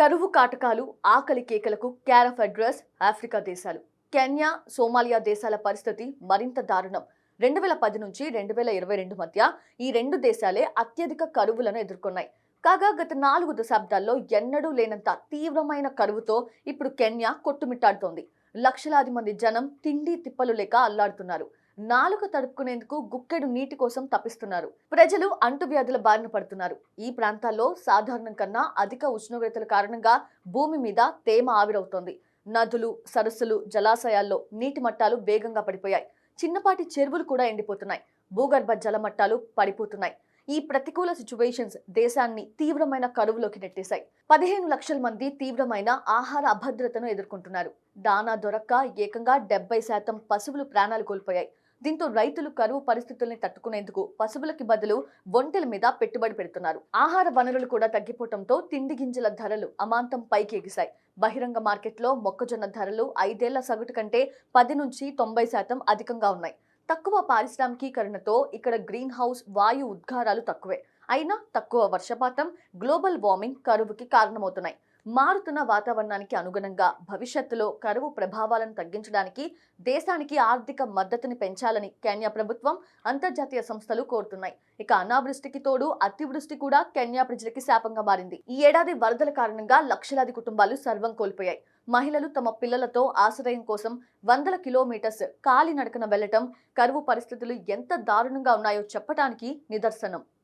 కరువు కాటకాలు ఆకలి కేకలకు క్యారఫ్ అడ్రస్ ఆఫ్రికా దేశాలు. కెన్యా సోమాలియా దేశాల పరిస్థితి మరింత దారుణం. రెండు వేల పది నుంచి రెండు వేల ఇరవై రెండు మధ్య ఈ రెండు దేశాలే అత్యధిక కరువులను ఎదుర్కొన్నాయి. కాగా గత నాలుగు దశాబ్దాల్లో ఎన్నడూ లేనంత తీవ్రమైన కరువుతో ఇప్పుడు కెన్యా కొట్టుమిట్టాడుతోంది. లక్షలాది మంది జనం తిండి తిప్పలు లేక అల్లాడుతున్నారు. నాలుక తడుపుకునేందుకు గుక్కెడు నీటి కోసం తప్పిస్తున్నారు. ప్రజలు అంటువ్యాధుల బారిన పడుతున్నారు. ఈ ప్రాంతాల్లో సాధారణం కన్నా అధిక ఉష్ణోగ్రతల కారణంగా భూమి మీద తేమ ఆవిరవుతోంది. నదులు సరస్సులు జలాశయాల్లో నీటి మట్టాలు వేగంగా పడిపోయాయి. చిన్నపాటి చెరువులు కూడా ఎండిపోతున్నాయి. భూగర్భ జల మట్టాలు పడిపోతున్నాయి. ఈ ప్రతికూల సిచ్యువేషన్స్ దేశాన్ని తీవ్రమైన కరువులోకి నెట్టేశాయి. పదిహేను లక్షల మంది తీవ్రమైన ఆహార అభద్రతను ఎదుర్కొంటున్నారు. దానా దొరక్క ఏకంగా డెబ్బై శాతం పశువులు ప్రాణాలు కోల్పోయాయి. దీంతో రైతులు కరువు పరిస్థితుల్ని తట్టుకునేందుకు పశువులకి బదులు ఒంటెల మీద పెట్టుబడి పెడుతున్నారు. ఆహార వనరులు కూడా తగ్గిపోవడంతో తిండి గింజల ధరలు అమాంతం పైకి ఎగిశాయి బహిరంగ మార్కెట్లో మొక్కజొన్న ధరలు ఐదేళ్ళ సగటు కంటే పది నుంచి తొంభై శాతం అధికంగా ఉన్నాయి. తక్కువ పారిశ్రామికీకరణతో ఇక్కడ గ్రీన్ హౌస్ వాయు ఉద్గారాలు తక్కువే. అయినా తక్కువ వర్షపాతం గ్లోబల్ వార్మింగ్ కరువుకి కారణమవుతున్నాయి. మారుతున్న వాతావరణానికి అనుగుణంగా భవిష్యత్తులో కరువు ప్రభావాలను తగ్గించడానికి దేశానికి ఆర్థిక మద్దతుని పెంచాలని కెన్యా ప్రభుత్వం అంతర్జాతీయ సంస్థలు కోరుతున్నాయి. ఇక అనావృష్టికి తోడు అతివృష్టి కూడా కెన్యా ప్రజలకి శాపంగా మారింది. ఈ ఏడాది వరదల కారణంగా లక్షలాది కుటుంబాలు సర్వం కోల్పోయాయి. మహిళలు తమ పిల్లలతో ఆశ్రయం కోసం వందల కిలోమీటర్స్ కాలినడకన వెళ్ళటం కరువు పరిస్థితులు ఎంత దారుణంగా ఉన్నాయో చెప్పటానికి నిదర్శనం.